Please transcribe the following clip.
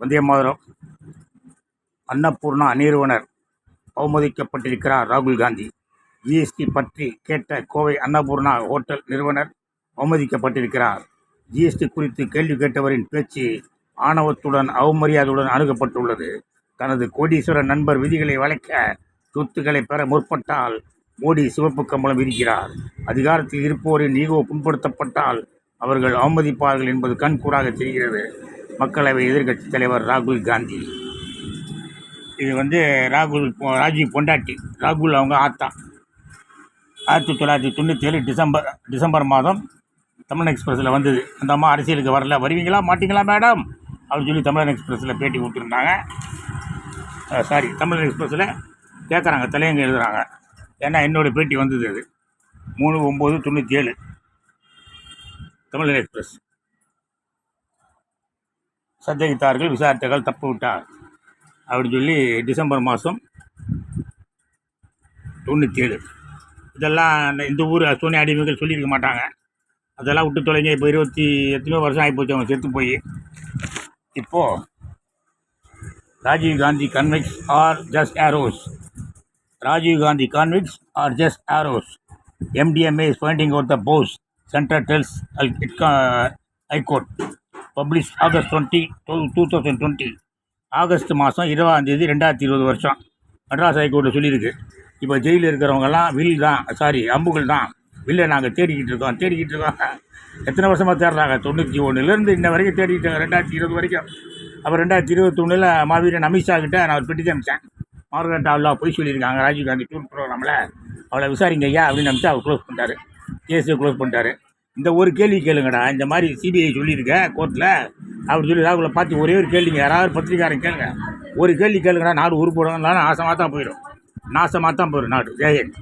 வந்தே மாதரம் அன்னபூர்ணா நிறுவனர் அவமதிக்கப்பட்டிருக்கிறார் ராகுல் காந்தி. ஜிஎஸ்டி பற்றி கேட்ட கோவை அன்னபூர்ணா ஹோட்டல் நிறுவனர் அவமதிக்கப்பட்டிருக்கிறார். ஜிஎஸ்டி குறித்து கேள்வி கேட்டவரின் பேச்சு ஆணவத்துடன் அவமரியாதையுடன் அணுகப்பட்டுள்ளது. தனது கோடீஸ்வர நண்பர் விதிகளை வளைக்க சொத்துக்களை பெற முற்பட்டால் மோடி சிவப்பு கம்பளம் விரிக்கிறார். அதிகாரத்தில் இருப்போரின் ஈகோ புண்படுத்தப்பட்டால் அவர்கள் அவமதிப்பார்கள் என்பது கண்கூடாக தெரிகிறது. மக்களவை எதிர்கட்சித் தலைவர் ராகுல் காந்தி. இது வந்து ராகுல் ராஜீவ் பொண்டாட்டி. ராகுல் அவங்க ஆத்தா. ஆயிரத்தி தொள்ளாயிரத்தி தொண்ணூற்றி ஏழு டிசம்பர் டிசம்பர் மாதம் தமிழன் எக்ஸ்பிரஸில் வந்தது. அந்த அம்மா அரசியலுக்கு வரல. வருவீங்களா? மாட்டிங்களா மேடம்? அப்படின்னு சொல்லி தமிழன் எக்ஸ்பிரஸில் பேட்டி கொடுத்துருந்தாங்க. சாரி தமிழன் எக்ஸ்பிரஸில் கேட்குறாங்க தலையங்க எழுதுகிறாங்க ஏன்னா என்னோடய பேட்டி வந்தது அது. மூணு ஒம்பது தொண்ணூற்றி ஏழு தமிழன் எக்ஸ்பிரஸ். சந்தேகித்தார்கள் விசாரித்தார்கள் தப்பு விட்டார். அப்படின்னு சொல்லி டிசம்பர் மாதம் தொண்ணூற்றி ஏழு இதெல்லாம் இந்த- இந்த ஊர் சோனி அடிமைகள் சொல்லியிருக்க மாட்டாங்க. அதெல்லாம் விட்டு தொலைங்க இப்போ இருபத்தி எத்தனையோ வருஷம் ஆகிப்போச்சு அவங்க செத்து போய். இப்போது Rajiv Gandhi convicts are just arrows Rajiv Gandhi convicts are just arrows MDMA is finding out the boss. Center tells it high court publish August twenty two two thousand twenty. August மாதம் இருபதாம் தேதி ரெண்டாயிரத்தி இருபது வருஷம். மெட்ராஸ் ஹைகோர்ட்டில் சொல்லியிருக்கு. இப்போ ஜெயிலில் இருக்கிறவங்கெல்லாம் வில் தான் சாரி அம்புகள் தான். வில்லை நாங்கள் தேடிக்கிட்டு இருக்கோம் தேடிக்கிட்டு இருக்கோம். எத்தனை வருஷமாக தேடுறாங்க? தொண்ணூற்றி ஒன்றுலேருந்து இன்ன வரைக்கும் தேடிக்கிட்டு ரெண்டாயிரத்தி இருபது வரைக்கும். அப்புறம் ரெண்டாயிரத்தி இருபத்தொன்னில் மாவீரன் அமித்ஷா கிட்ட நான் ஒரு பெட்டி அனுப்பிச்சேன். மார்கரெட் அவ்வளோ போய் சொல்லியிருக்காங்க ராஜீவ் காந்தி டூர் ப்ரோக்ராமில் அவளை விசாரிங்க ஐயா அப்படின்னு அனுப்பிச்சு அவர் க்ளோஸ் பண்ணிட்டாரு. கேஸை க்ளோஸ் பண்ணிட்டாரு. இந்த ஒரு கேள்வி கேளுங்கடா. இந்த மாதிரி சிபிஐ சொல்லியிருக்க கோர்ட்டில் அப்படின்னு சொல்லி ராகுலை பார்த்து ஒரே ஒரு கேள்விங்க யாராவது பத்திரிக்காரன் கேளுங்க. ஒரு கேள்வி கேளுங்கடா நாடு உருப்படும் நாசமாக தான் போயிடும். நாசமாக தான் போயிடும் நாடு. ஜெயன்